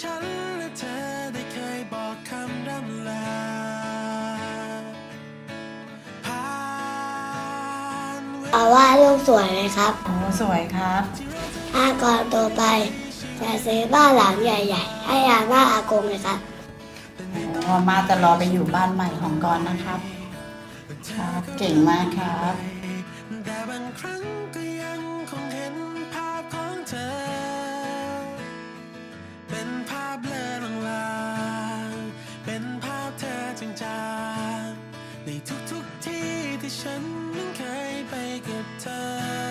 ฉันและเธอได้เคยบอกคำร่ำลา ผ่านเวลาเอาว่าลูกสวยไหมครับ โอ้สวยครับ ถ้าก่อนโตไป จะซื้อบ้านหลังใหญ่ ๆ ให้อาม่าอากงเลยครับ พอมาจะรอไปอยู่บ้านใหม่ของกอนนะครับ ครับ เก่งมากครับ ฉันนั้นเคยไปกับเธอ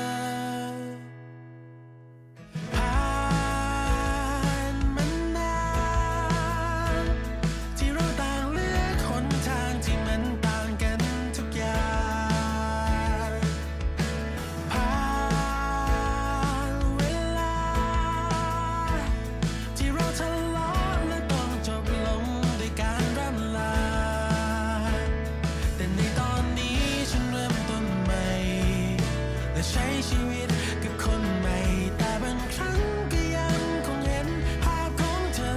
ใช้ชีวิตกับคนใหม่ แต่บางครั้งก็ยังคงเห็นภาพของเธอ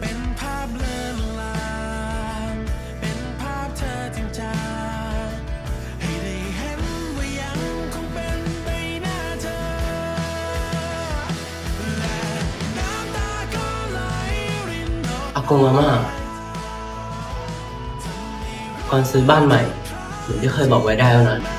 เป็นภาพเลือนลางเป็นภาพเธอจริงจังให้ได้เห็นว่ายังคงเป็นใบหน้าเธอ และน้ำตาก็ไหลรินออก อากงอาม่าก่อนซื้อบ้านใหม่เหมือนที่เคยบอกไว้ได้แล้วนะ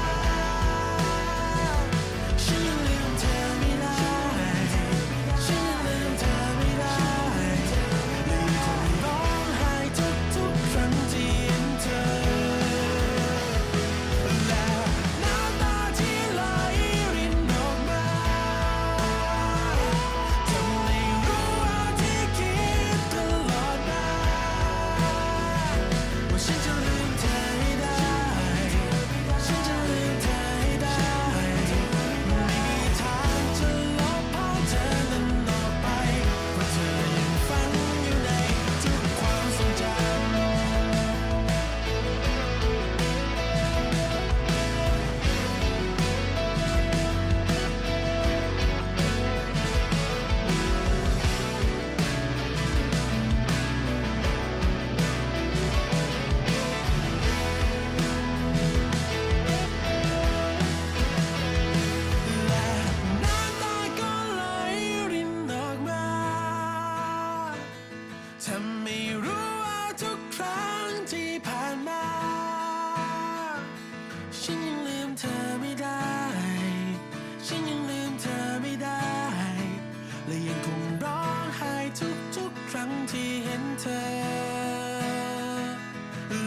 ธอ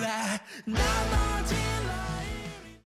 และ